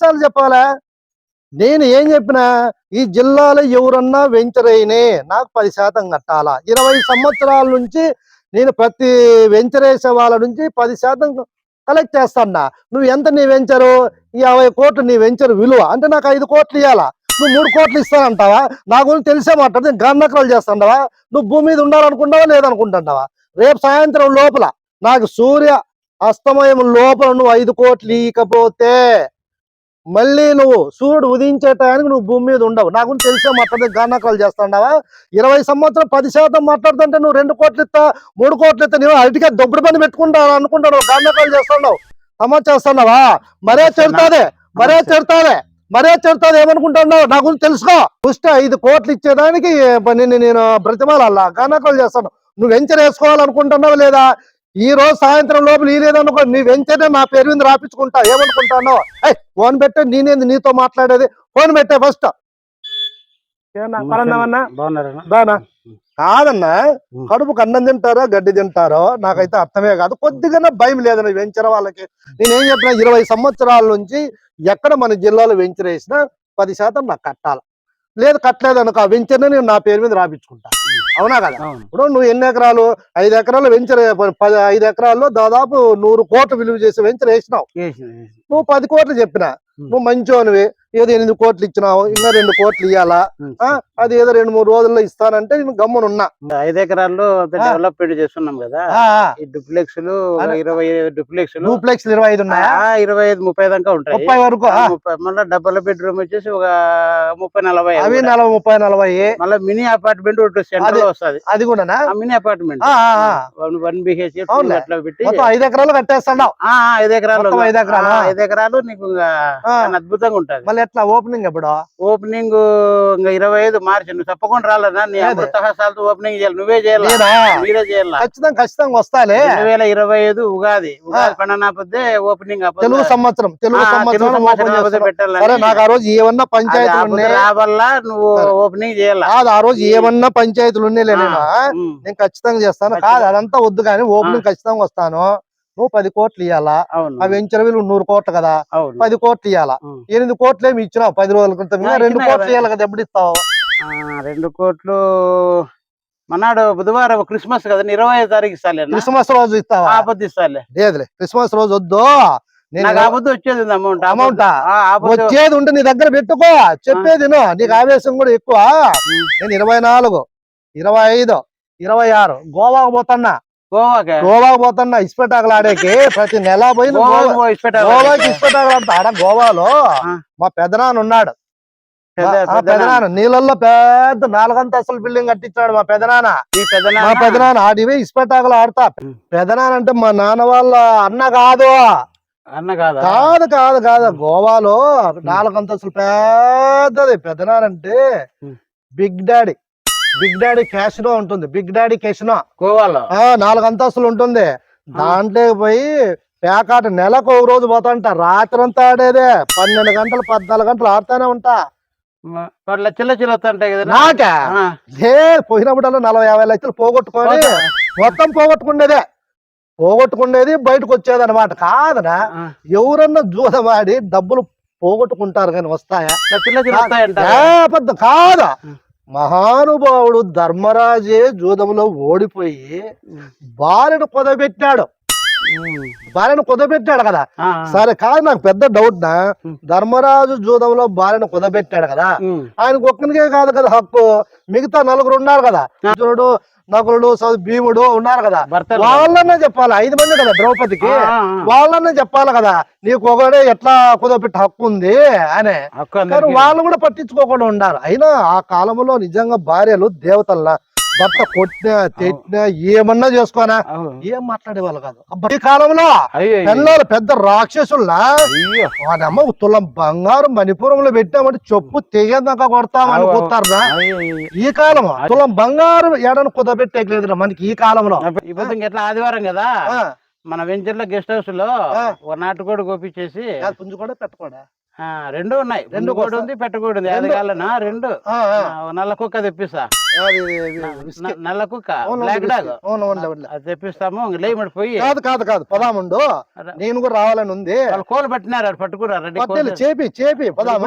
సార్లు చెప్పాలా? నేను ఏం చెప్పినా ఈ జిల్లాలో ఎవరన్నా వెంచర్ అయినే నాకు పది శాతం కట్టాలా? ఇరవై సంవత్సరాల నుంచి నేను ప్రతి వెంచర్ వేసే వాళ్ళ నుంచి పది శాతం కలెక్ట్ చేస్తాన్నా. నువ్వు ఎంత నీ వెంచరు? యాభై కోట్లు నీ వెంచర్ విలువ. అంటే నాకు ఐదు కోట్లు ఇవ్వాలా నువ్వు మూడు కోట్లు ఇస్తానంటావా? నా గురించి తెలిసే మాట్లాడితే గన్నకరాలు చేస్తాండవా? నువ్వు భూమి మీద ఉండాలనుకుంటావా లేదనుకుంటున్నావా? రేపు సాయంత్రం లోపల నాకు సూర్య అస్తమయం లోపల నువ్వు ఐదు కోట్లు ఇకపోతే మళ్ళీ నువ్వు సూర్యుడు ఉదయించే టయానికి నువ్వు భూమి మీద ఉండవు. నా గురించి తెలిసే? మాట్లాడితే గానాకాలు చేస్తాండవా? ఇరవై సంవత్సరం పది శాతం మాట్లాడుతుంటే నువ్వు రెండు కోట్లు ఇస్తా మూడు కోట్లు ఇస్తా నువ్వు అరటిగా దొబ్బడి పని పెట్టుకుంటా అనుకుంటావు గానాకాలు చేస్తున్నావు సమాజ్ చేస్తున్నావా మరే చెడుతుంది మరే చెడుతాదే మరే చెడుతుంది ఏమనుకుంటున్నావు నా గురించి తెలుసుకో. ఫస్ట్ ఐదు కోట్లు ఇచ్చేదానికి నిన్ను నేను బ్రతిమాలల్లా గానాకాలు చేస్తాను. నువ్వు వెంచర్ వేసుకోవాలనుకుంటున్నావు లేదా? ఈ రోజు సాయంత్రం లోపల ఈ లేదనుకో నీ వెంచర్నే నా పేరు మీద రాపించుకుంటా. ఏమనుకుంటున్నావు ఏయ్ ఫోన్ పెట్టే నేనేంది నీతో మాట్లాడేది? ఫోన్ పెట్టే ఫస్ట్. కాదన్నా కడుపుకు అన్నం తింటారో గడ్డి తింటారో నాకైతే అర్థమే కాదు. కొద్దిగా భయం లేదని వెంచర్ వాళ్ళకి. నేనేం చెప్పిన ఇరవై సంవత్సరాల నుంచి ఎక్కడ మన జిల్లాలో వెంచర్ వేసినా పది శాతం నాకు కట్టాలి. లేదు కట్టలేదు అనుకో ఆ వెంచర్ని నేను నా పేరు మీద రాపించుకుంటా. అవునా కదా ఇప్పుడు నువ్వు ఎన్ని ఎకరాలు ఐదు ఎకరాలు వెంచర్ పది ఐదు ఎకరాల్లో దాదాపు నూరు కోట్లు విలువ చేసే వెంచర్ వేసినావు. నువ్వు పది కోట్లు చెప్పిన. నువ్వు మంచోనివి. ఏదో ఎనిమిది కోట్లు ఇచ్చినావు ఇంకా రెండు కోట్లు ఇవ్వాలా అది ఏదో రెండు మూడు రోజుల్లో ఇస్తానంటే నేను గమ్మునున్నా. ఐదు ఎకరాల్లో. డెవలప్మెంట్ చేస్తున్నాం కదా. ఈ డూప్లెక్స్. ఇరవై డూప్లెక్స్ డూప్లెక్స్ ఇరవై ఐదు ఇరవై ఐదు ముప్పై దాకా ఉంటాయి. ముప్పై వరకు మళ్ళీ డబల్ బెడ్రూమ్ వచ్చేసి ఒక ముప్పై నలభై అవి నలభై ముప్పై నలభై. మళ్ళీ మినీ అపార్ట్మెంట్ ఒకటి సెంటర్ వస్తుంది. అది కూడానా? ఆ మినీ అపార్ట్మెంట్. One BH. అట్లా పెట్టి ఐదు ఎకరాలు ఆ, ఐదు ఎకరాలు ఐదు ఎకరాలా? ఆ, ఐదు ఎకరాలు నీకు అద్భుతంగా ఉంటది. మళ్ళీ ఎట్లా? ఓపెనింగ్ ఎప్పుడు ఓపెనింగ్ ఇంకా ఇరవై ఐదు మార్చి. నువ్వు తప్పకుండా రాలేనా నీ అదే. అమృత హస్తాలతో ఓపెనింగ్ చేయాలి. నువ్వే చేయాలి? మీరే చేయాలి? ఖచ్చితంగా ఖచ్చితంగా వస్తాలే. రెండు వేల ఇరవై ఐదు ఉగాది ఉగాది పండనాపదే ఓపెనింగ్ తెలుగు సంవత్సరం. తెలుగు సంవత్సరం. పెట్టాలి నాకు ఆ రోజు ఏమన్నా రాబల్లా నువ్వు. ఓపెనింగ్ చేయాలి? కాదు ఆ రోజు ఏమన్నా పంచాయతీలు ఉన్నాయి నేను. ఖచ్చితంగా చేస్తాను. కాదు అదంతా వద్దు కానీ ఓపెనింగ్ ఖచ్చితంగా వస్తాను. నువ్వు పది కోట్లు ఇవ్వాలా ఆ వెంచర్ విలువ నూరు కోట్లు కదా? పది కోట్లు ఇవ్వాలా. ఎనిమిది కోట్లు ఏమి ఇచ్చినావు? పది రోజుల క్రితం రెండు కోట్లు. ఇవ్వాలి కదా ఎప్పుడు ఇస్తావు? రెండు కోట్లు మనాడు బుధవారం క్రిస్మస్ కదా ఇరవై ఐదు తారీఖు ఇస్తాలే క్రిస్మస్ రోజు ఇస్తావా? ఆపత్తి ఇస్తాలే. లేదులే క్రిస్మస్ రోజు వద్దు. వచ్చేది అమౌంట్ అమౌంట్ వచ్చేది ఉంటే నీ దగ్గర పెట్టుకో. చెప్పేది. నీకు ఆవేశం కూడా ఎక్కువ. నేను ఇరవై నాలుగు ఇరవై ఐదు ఇరవై ఆరు గోవాకు పోతున్నా. గోవాకే. గోవాకు పోతున్నా ఇస్పెటాకులు ఆడేకి ప్రతి నెల పోయి గోవాకి ఇస్పెటాకులు ఆడతా ఆడ గోవాలో. మా పెదనాన్న ఉన్నాడు. పెదనాన్న నీళ్ళల్లో పెద్ద నాలుగంతస్తుల బిల్డింగ్ కట్టించాడు మా పెదనాన్న. మీ పెదనాన్న ఆడివి ఇస్పెటాకులు ఆడతా. పెదనాన్న అంటే మా నాన్న వాళ్ళ అన్న కాదు. అన్న కాదా? కాదు కాదు కాదు. గోవాలో నాలుగంతస్తులు పెద్దది. పెదనాన్న అంటే. Big daddy. Big daddy casino ఉంటుంది. Big daddy casino? గోవాలో నాలుగు అంతస్తులు ఉంటుంది. దాంట్లో పోయి పేకాట నెలకు ఒక రోజు పోతాంట. రాత్రి అంతా ఆడేదే. పన్నెండు గంటలు పద్నాలుగు గంటలు ఆడుతానే ఉంటా. లక్షల లక్షలు వస్తుంటాయి కదా? నాకా? పోయినప్పుడల్లా నలభై యాభై లక్షలు పోగొట్టుకొని. మొత్తం పోగొట్టుకునేదే. పోగొట్టుకునేది బయటకు వచ్చేది అనమాట కాదనా ఎవరన్నా జూదమాడి డబ్బులు పోగొట్టుకుంటారు కానీ వస్తాయా? అబద్ధం. కాదా. మహానుభావుడు ధర్మరాజే జూదంలో ఓడిపోయి కుదబెట్టాడు ఉమ్. భార్యను కుదబెట్టాడు కదా. సరే కాదు నాకు పెద్ద డౌట్ నా. ధర్మరాజు జూదంలో భార్యను కుదబెట్టాడు కదా. ఉమ్. ఆయనకు ఒక్కనికే కాదు కదా హక్కు. మిగతా నలుగురు ఉన్నారు కదా. అర్జునుడు నకులుడు భీముడు ఉన్నారు కదా. వాళ్ళన్నా చెప్పాలి. ఐదు మంది కదా ద్రౌపదికి. వాళ్ళన్నా చెప్పాలి కదా. నీకు ఒకడే ఎట్లా కుదబెట్టి హక్కు ఉంది అని. కానీ. వాళ్ళు కూడా పట్టించుకోకుండా ఉండారు అయినా ఆ కాలంలో నిజంగా భార్యలు దేవతల్లా. భర్త కొట్టినా తిట్టినా ఏమన్నా చేసుకోనా. ఏం మాట్లాడేవాళ్ళు కాదు ఈ కాలంలో. పిల్లలు పెద్ద రాక్షసుల్లా. వాడమ్మ తులం బంగారం మణిపురంలో పెట్టామంటే చెప్పు తెగేదాకా అయ్యో, అయ్యో. ఈ కాలం తులం బంగారం ఏడను కుదబెట్టేయలేదు మనకి ఈ కాలంలో ఎట్లా ఆదివారం కదా మన వెంచర్లో గెస్ట్ హౌస్లో. ఒక నాటుకోడి గోపించేసి కాదు, పుంజు కూడా రెండు ఉన్నాయి. రెండు కూడా? ఉంది పెట్టకూడదు ఉంది అది? కాలనా రెండు. నల్ల కుక్క తెప్పిస్తా. నల్ల కుక్క. బ్లాక్. డాగ్. అది తెప్పిస్తాము. లేమడి పోయి. కాదు కాదు కాదు. పదాముండు. నేను కూడా రావాలని ఉంది. వాళ్ళు కోలు పట్టినారు అది పట్టుకున్నారు చేపి చేపి పదాము.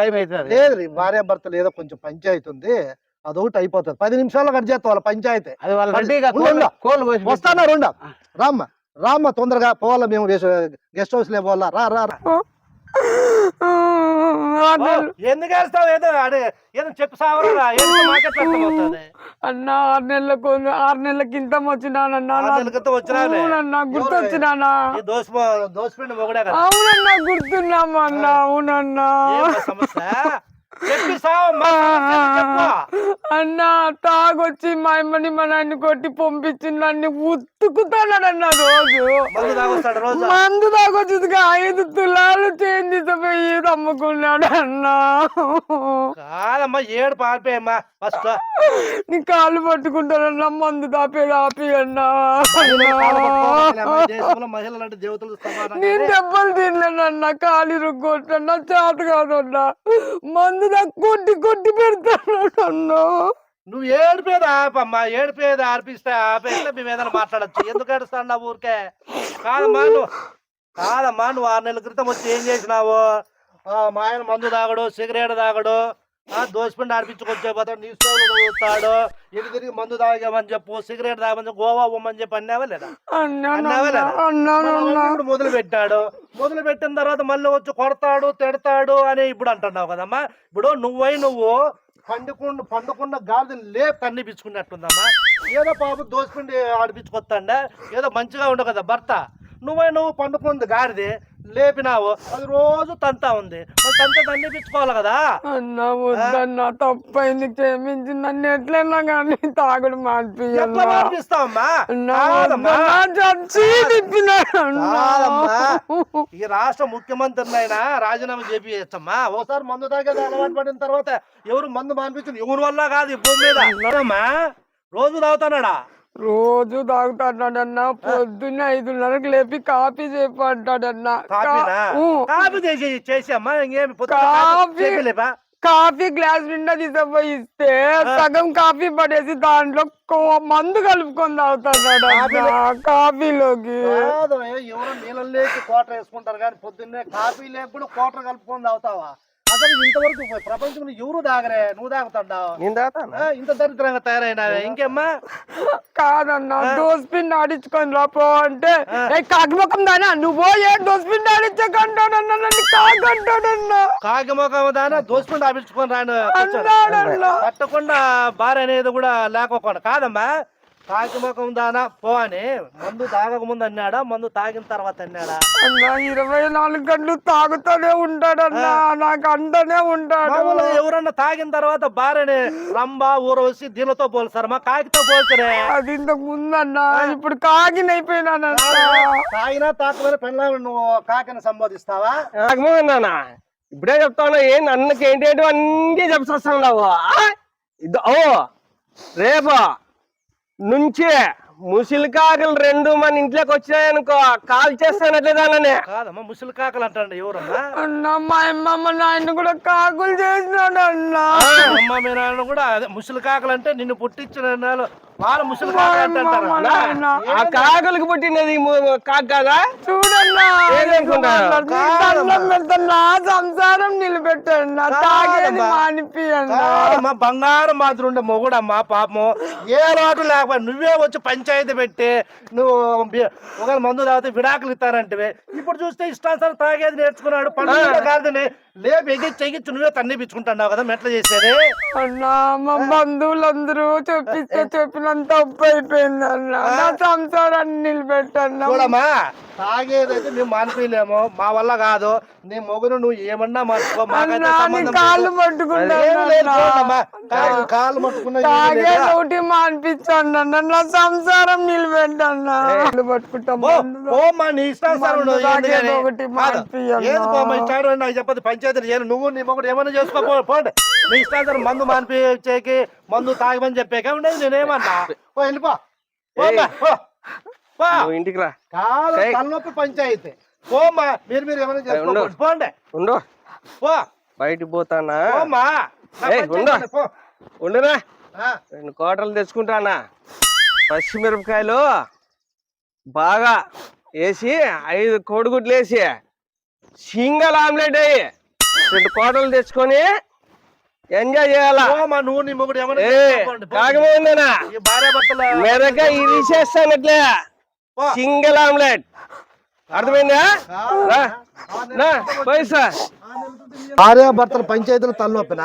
టైం అవుతుంది లేదు భార్య భర్తలు ఏదో కొంచెం పంచాయతీ ఉంది అదొకటి అయిపోతుంది. పది నిమిషాల్లో కట్ చేస్తా వాళ్ళ పంచాయతీ. అది వాళ్ళు కోలు వస్తానా రెండా రామ్మ రామ్మ తొందరగా పోవాలా మేము గెస్ట్ హౌస్ లే పోవాలా? రా రా. ఎందుకు వేస్తావు ఏదో ఏదో చెప్పు సావరా అన్న ఆరు నెలలకు ఆరు వచ్చినానన్నా. అవునన్నా గుర్తొచ్చినానా అవునన్నా గుర్తున్నామా అన్న అవునన్నా ఏం సమస్య? అన్న తాగొచ్చి మా అమ్మని మా నాయన్ని కొట్టి పంపించి నన్ను ఉత్తుకుతానన్న రోజు. మందు తాగొస్తాడు రోజు. మందు తాగొచ్చి ఐదు తులాలు చేంజ్ పోయి అమ్ముకున్నాడు అన్న? కాదమ్మా ఏడు పారిపోయమ్మా ఫస్ట్ నీ కాళ్ళు పట్టుకుంటానన్నా మందు దాపేది ఆపి అన్నా. దేశంలో మహిళలు నేను దెబ్బలు తినలేనన్నా కాలి రుగ్గొట్టన్నా చేత కాదన్నా. మందు నాకు కొట్టి కొట్టి పెడతాను అన్నా. నువ్వు ఏడిపోయేది ఆపమ్మా ఏడిపోయేది ఆర్పిస్తే ఆపేస్తే మేము ఏదైనా మాట్లాడచ్చు? ఎందుకు ఏడుస్తాను నా ఊరికే? కాదమ్మా నువ్వు కాదమ్మా నువ్వు ఆరు నెలల క్రితం వచ్చి ఏం చేసినావు? ఆ, మా ఆయన మందు తాగడు సిగరెట్ తాగడు. దోసిపిండి ఆడిపించుకొచ్చే పోతాడు నీ స్టోవ్లో చదువుతాడు ఇటు తిరిగి మందు తాగామని చెప్పు సిగరెట్ తాగమని చెప్పు, గోవా పోమని చెప్పి అన్నావా లేదా? అన్నావా ఇప్పుడు మొదలు పెట్టాడు మొదలు పెట్టిన తర్వాత మళ్ళీ వచ్చి కొడతాడు తిడతాడు అని ఇప్పుడు అంటున్నావు కదమ్మా. ఇప్పుడు నువ్వై నువ్వు పండుకున్న పండుకున్న గాలిని లేపు తన్నిపించుకున్నట్టుందమ్మా. ఏదో పాప దోసిపిండి ఆడిపించుకొస్తాండే ఏదో మంచిగా ఉండవు కదా భర్త. నువ్వై నువ్వు పండుకుంది గాడిది. లేపినావు అది రోజు తంతా ఉంది. తంత తన్నిపించుకోవాలి కదా? అన్న వద్దన్న తప్పైంది క్షమించి నన్ను ఎట్లన్నా కానీ తాగుడు మార్పిస్తావమ్మా. ఈ రాష్ట్ర ముఖ్యమంత్రిని అయినా రాజీనామా చేపియచ్చమ్మా ఓసారి మందు తాగేది అలవాటు పడిన తర్వాత ఎవరు మందు మానిపించింది? ఎవరి వల్ల కాదు ఈ భూమి మీద? అమ్మా రోజు తాగుతానాడా? రోజు తాగుతాడన్నా పొద్దున్నే ఐదున్నరకు లేపి కాఫీ చెప్పంటాడన్నా కాఫీ కాఫీ. గ్లాస్ నిండా తీసుకుపోయి ఇస్తే సగం కాఫీ పడేసి దాంట్లో మందు కలుపుకొని తాగుతాడు కాఫీలోకి. ఎవరో నీళ్ళలోకి కోటర్ వేసుకుంటారు కానీ పొద్దున్నే కాఫీ లేక కూడా కోటర్ కలుపుకొని తాగుతావా? అసలు ఇంతవరకు ప్రపంచంలో ఎవరు తాగరే నువ్వు తాగుతాడావు నేను తాగుతాను? ఆ, ఇంత దరిద్రంగా తయారైనావే ఇంకేమ్మా? కాదన్నా దోస్ పిండి ఆడించుకొని రాపో అంటే. కాకిముఖం దానా? నువ్వు ఏ దోస్ పిండి ఆడించకంటాడన్నా నన్ను కాకంటాడన్నా కాకి ముఖం దానా దోసుకుంటూ ఆపించుకొని రాను. కూర్చోండి. అన్నాడన్నా కట్టకుండా భార్య అనేది కూడా లేకోకుండా కాదమ్మా. కాకి ముఖం దానా? పో అని మందు తాగక ముందు అన్నాడా? మందు తాగిన తర్వాత అన్నాడా? అన్నా ఇరవై నాలుగు గంటలు తాగుతూనే ఉంటాడన్నా. నాకు అంటనే ఉంటాడు. ఎవరన్నా తాగిన తర్వాత భార్యని రంబ ఊరవసి దీనితో పోల్చారు మా కాకితో పోల్చరే అది ఇంతకు ముందన్నా ఇప్పుడు కాకినైపోయినానన్నా తాగినా తాకపోయినా పెళ్ళ నువ్వు కాకిని సంబోధిస్తావా? ఇప్పుడే చెప్తాను ఏం అన్నకి ఏంటేంటి అన్నీ చెప్పేస్తున్నావు ఇది ఓ రేపు నుంచి ముసిలికాకులు రెండు మన ఇంట్లోకి వచ్చినాయనుకో కాల్ చేస్తానట్లేదానని కాదమ్మా ముసలి కాకలు అంటాడు ఎవరన్నా అన్నా మా అమ్మమ్మ నాయన కూడా కాకులు చేసినాడు అన్నా అమ్మ మీ నాన్న కూడా అదే ముసలి కాకలు అంటే నిన్ను పుట్టించిన వాళ్ళ ముసలి మా ఆ కాకులకు పుట్టినది ము- కాకు కదా? చూడన్నా సంసారం నిలబెట్టండి తాగేది మానిపి అన్నా కాదమ్మా బంగారం మాత్రం ఉండే మొగుడమ్మా పాపము. ఏ లోటు లేకపోయి నువ్వే వచ్చి పంచాయతీ పెట్టి నువ్వు ఒకవేళ మందు తాగితే విడాకులు ఇస్తానంటే ఇప్పుడు చూస్తే ఇష్టానుసారం తాగేది నేర్చుకున్నాడు. పండుగ కాదని లేపు ఎగిచ్చి ఎగిచ్చి నువ్వే తన్నిపించుకుంటున్నావు కదా మెట్ల చేసేది. అన్నా మా బంధువులందరూ చెప్పిస్తే అయిపోయింది అన్న నా సంసారాన్ని నిలబెట్టన్నా. చూడమ్మా తాగేదైతే మేము మా వల్ల కాదు. నీ మొగుడు నువ్వు ఏమన్నా మార్చుకో. మాకైతే సంబంధం కాళ్ళు లేదు. పట్టుకుంటా ఏమీ లేదు చూడమ్మా. కాళ్ళు కాళ్ళు పట్టుకున్నా ఏమీ తాగే లేదా? నోటి మానిపించండి అన్న నా సంసారం నిలబెట్టన్నా. కాళ్ళు పట్టుకుంటాం పో, పోమ్మా నీ ఇష్టానుసారం మందు నువ్వు తాగేది ఎందుకని? ఒకటి కాదు. మానిపియ్యన్నా. ఏది పోమ్మా ఇచ్చాడు అని నాకు చెప్పదు. పంచాయతీ నువ్వు నీ మొగుడు ఏమైనా చేసుకో పో, పోండి. నీ ఇష్టానుసారం మందు మానిపించేకి మందు తాగమని చెప్పాక ఉండేది నేనేమన్నా. పో వెళ్ళిపో. నువ్వు ఇంటికి రా. కాదు తలనొప్పి పంచాయతీ. పోమ్మా మీరు మీరు ఏమైనా. పోండి. ఉండు. పో. బయటికి పోతానా? పోమ్మా. నా ఏయ్, పని ఉండు. చేయమని, పో. ఉండునా? ఆ, రెండు కోటలు తెచ్చుకుంటానా? పచ్చిమిరపకాయలు బాగా వేసి ఐదు కోడిగుడ్లు వేసి సింగల్ ఆమ్లెట్ అయ్యి రెండు కోటలు తెచ్చుకొని ఎంజాయ్ చేయాలా? నువ్వు నీ మొగుడు భర్తల మెరక ఇది చేస్తాను ఇట్లే. పో. Single omelette. అర్థమైందా? భార్య భర్తల పంచాయతీలు తలనొప్పిన?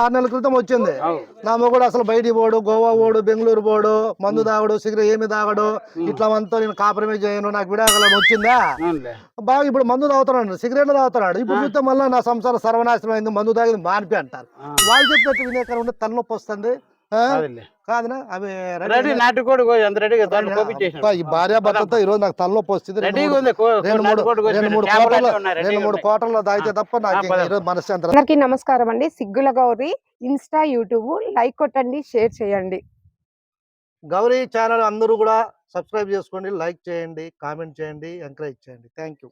ఆరు నెలల క్రితం వచ్చింది. నా మొగుడు అసలు బయటికి పోడు గోవా పోడు బెంగళూరు పోడు మందు తాగడు సిగరెట్ ఏమి తాగడు. ఇట్లా అంతా నేను కాపురమే చేయను నాకు విడాకులను వచ్చిందా? బాగా ఇప్పుడు మందు తాగుతున్నాడు సిగరెట్లు తాగుతున్నాడు. ఇప్పుడు చూస్తే మళ్ళీ నా సంసారం సర్వనాశనం అయింది మందు తాగింది మానిపి అంటారు. వాళ్ళు చెప్పినట్టు వినేకరం ఉంటే తలనొప్పి వస్తుంది. కాదునా? అవి రెడీ రెడీగా కోపించేసాను ఈ భార్య భర్తతో ఈ రోజు నాకు తలనొప్పి వస్తుంది. రెడీగా మూడు- ఉంది రెండు మూడు రెండు కోటలు రెండు. కోటల్లో తాగితే తప్ప నాకు ఆ, ఇంకా పద. ఈరోజు మనశ్శాంతి అందరికీ నమస్కారం అండి. సిగ్గుల గౌరి ఇన్స్టా యూట్యూబ్ లైక్ కొట్టండి షేర్ చేయండి. గౌరీ ఛానల్ అందరూ కూడా సబ్స్క్రైబ్ చేసుకోండి లైక్ చేయండి కామెంట్ చేయండి ఎంకరేజ్ చేయండి. Thank you.